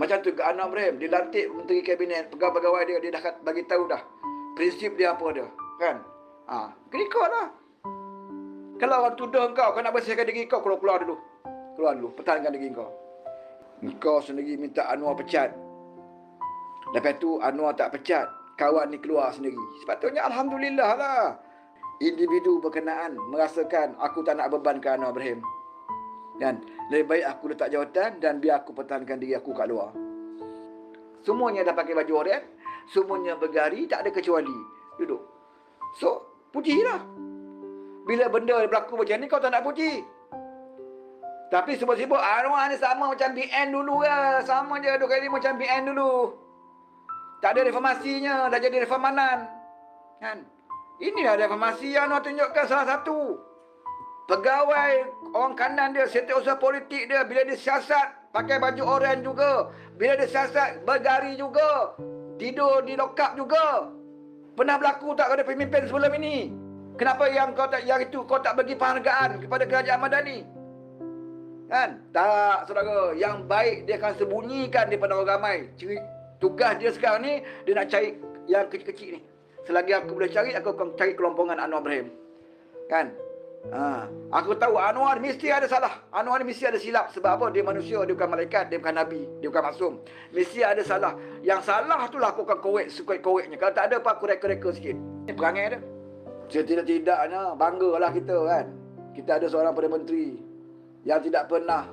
Macam tu ke Anwar Ibrahim. Dia lantik menteri kabinet. Pegawai-pegawai dia. Dia dah bagi tahu dah. Prinsip dia apa dia. Kan? Ha. Kena lah. Kalau orang tuduh kau, kau nak bersihkan diri kau, keluar, keluar dulu. Keluar dulu. Pertahankan diri kau. Kau sendiri minta Anwar pecat. Lepas tu Anwar tak pecat. Kawan ni keluar sendiri. Sepatutnya Alhamdulillah lah. Individu berkenaan merasakan aku tak nak bebankan Anwar Ibrahim. Kan? Lebih baik aku letak jawatan dan biar aku pertahankan diri aku kat luar. Semuanya dah pakai baju oranye. Semuanya bergari, tak ada kecuali. Duduk. So, pujilah. Bila benda berlaku macam ni, kau tak nak puji. Tapi sibuk-sibuk, Anwar ni sama macam BN dulu lah. Sama je dua kali macam BN dulu. Tak ada reformasinya, dah jadi reformanan. Kan? Inilah reformasi yang Anwar tunjukkan salah satu. Pegawai orang kanan dia, setiausaha politik dia, bila dia siasat, pakai baju oranye juga. Bila dia siasat, bergari juga. Tidur di lokap juga. Pernah berlaku tak kepada pemimpin sebelum ini? Kenapa yang kau tak yang itu kau tak bagi penghargaan kepada kerajaan Madani? Kan? Tak, saudara. Yang baik dia akan sembunyikan daripada orang ramai. Tugas dia sekarang ni, dia nak cari yang kecil-kecil ni. Selagi aku boleh cari, aku akan cari kelompongan Anwar Ibrahim. Kan? Ha. Aku tahu Anwar mesti ada salah. Anwar mesti ada silap. Sebab apa? Dia manusia, dia bukan malaikat, dia bukan nabi, dia bukan maksum. Mesti ada salah. Yang salah tu lah aku akan korek sekuat-koreknya. Kalau tak ada apa, aku reka-reka sikit. Ini perangai dia. Setidak-tidaknya, banggalah kita kan. Kita ada seorang Perdana Menteri yang tidak pernah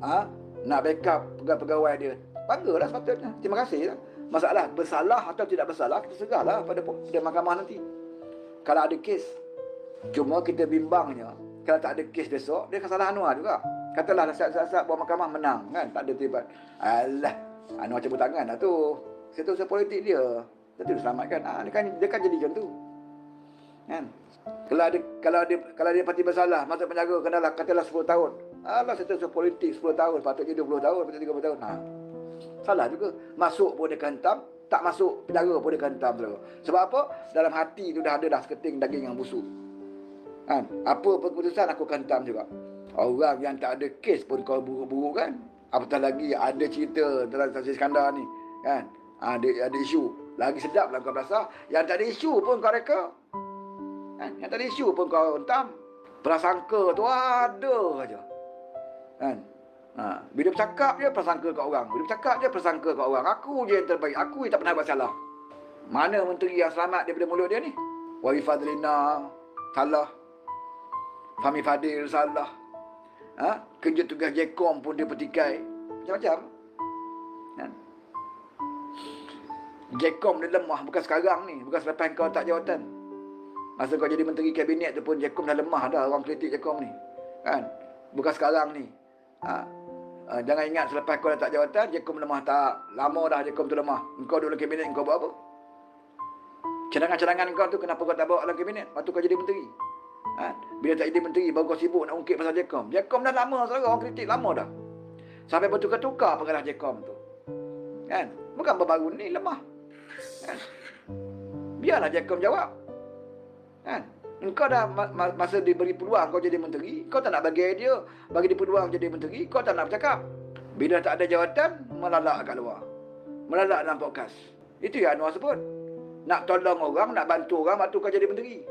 ha, nak backup pegawai-pegawai dia. Banggalah sepatutnya. Terima kasih lah. Masalah bersalah atau tidak bersalah, kita segahlah pada, pada mahkamah nanti. Kalau ada kes, Cuma kita bimbangnya Kalau tak ada kes besok Dia salah Anwar juga Katalah nasihat-nasihat Buat mahkamah menang kan Tak ada terlibat Alah Anwar cabut tangan lah tu Saya tahu politik dia Dia tu selamatkan ah, dia, kan, dia kan jadi macam tu Kan kalau ada kalau dia kalau dia pasti bersalah masuk penjara kenalah katalah 10 tahun. Alah saya tahu politik 10 tahun patutnya 20 tahun patutnya 30 tahun. Ha. Salah juga. Masuk pun dia hentam, tak masuk penjara pun dia hentam Sebab apa? Dalam hati tu dah ada dah seketing daging yang busuk. Kan? Apa keputusan aku kantam juga. Orang yang tak ada kes pun kau buruk-buruk kan. Apatah lagi ada cerita dalam Saksi Iskandar ni. Kan? Ada ada isu. Lagi sedap lah kau berasa. Yang tak ada isu pun kau reka. Kan? Yang tak ada isu pun kau hentam. Prasangka tu ada aja. Kan? Ha. Bila bercakap je prasangka kat orang. Bila bercakap je prasangka kat orang. Aku je yang terbaik. Aku yang tak pernah buat salah. Mana menteri yang selamat daripada mulut dia ni? Wafi Fadlina salah. Fahmi Fadil salah. Ha? Kerja tugas Jekom pun dia petikai. Macam-macam. Ha? Jekom dia lemah. Bukan sekarang ni. Bukan selepas kau tak jawatan. Masa kau jadi menteri kabinet tu pun Jekom dah lemah dah. Orang kritik Jekom ni. Kan? Bukan sekarang ni. Ha? Ha, jangan ingat selepas kau dah tak jawatan, Jekom lemah tak. Lama dah Jekom tu lemah. Kau duduk dalam kabinet, kau buat apa? Cadangan-cadangan kau tu kenapa kau tak bawa dalam kabinet? Waktu kau jadi menteri. Ha? Bila tak jadi menteri baru kau sibuk nak ungkit pasal Jekom. Jekom dah lama saudara orang kritik lama dah. Sampai bertukar-tukar pengarah Jekom tu. Kan? Bukan baru ni lemah. Kan? Biarlah Jekom jawab. Kan? Engkau dah masa diberi peluang kau jadi menteri, kau tak nak bagi idea, bagi dia peluang jadi menteri, kau tak nak bercakap. Bila tak ada jawatan, melalak kat luar. Melalak dalam podcast. Itu yang Anwar sebut. Nak tolong orang, nak bantu orang, waktu kau jadi menteri.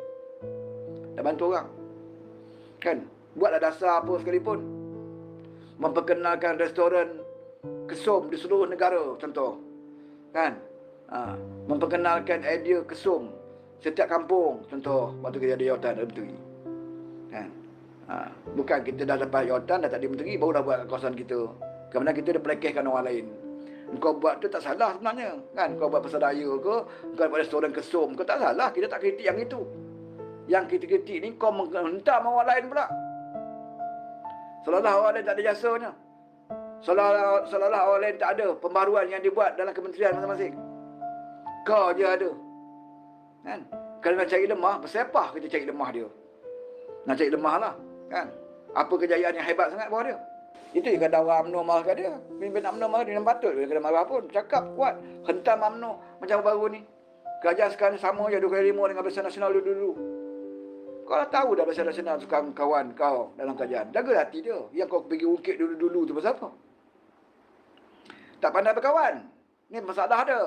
Nak bantu orang. Kan? Buatlah dasar apa sekalipun. Memperkenalkan restoran kesum di seluruh negara contoh. Kan? Ha. Memperkenalkan idea kesum setiap kampung contoh waktu kita ada jawatan ada menteri. Kan? Ha. Bukan kita dah dapat jawatan dah tak ada menteri baru dah buat kawasan kita. Kemudian kita dah pelekehkan orang lain. Kau buat tu tak salah sebenarnya. Kan? Kau buat pasal daya ke, kau buat restoran kesum kau tak salah. Kita tak kritik yang itu. Yang kritik-kritik ni kau menghentam orang lain pula. Seolah-olah orang lain tak ada jasanya. Seolah-olah, seolah orang lain tak ada pembaruan yang dibuat dalam kementerian masing-masing. Kau je ada. Kan? Kalau nak cari lemah, bersepah kita cari lemah dia. Nak cari lemah lah. Kan? Apa kejayaan yang hebat sangat bawah dia. Itu yang kata orang UMNO marah kat dia. Pimpin UMNO marah dia. patut dia kena marah pun. Cakap kuat. Hentam UMNO macam baru ni. Kerajaan sekarang sama je 2 kali 5 dengan Barisan Nasional dulu-dulu. Kau dah tahu dah Barisan Nasional suka kawan kau dalam kerajaan. Jaga hati dia. Yang kau pergi ungkit dulu-dulu tu pasal apa? Tak pandai berkawan. Ni masalah dia.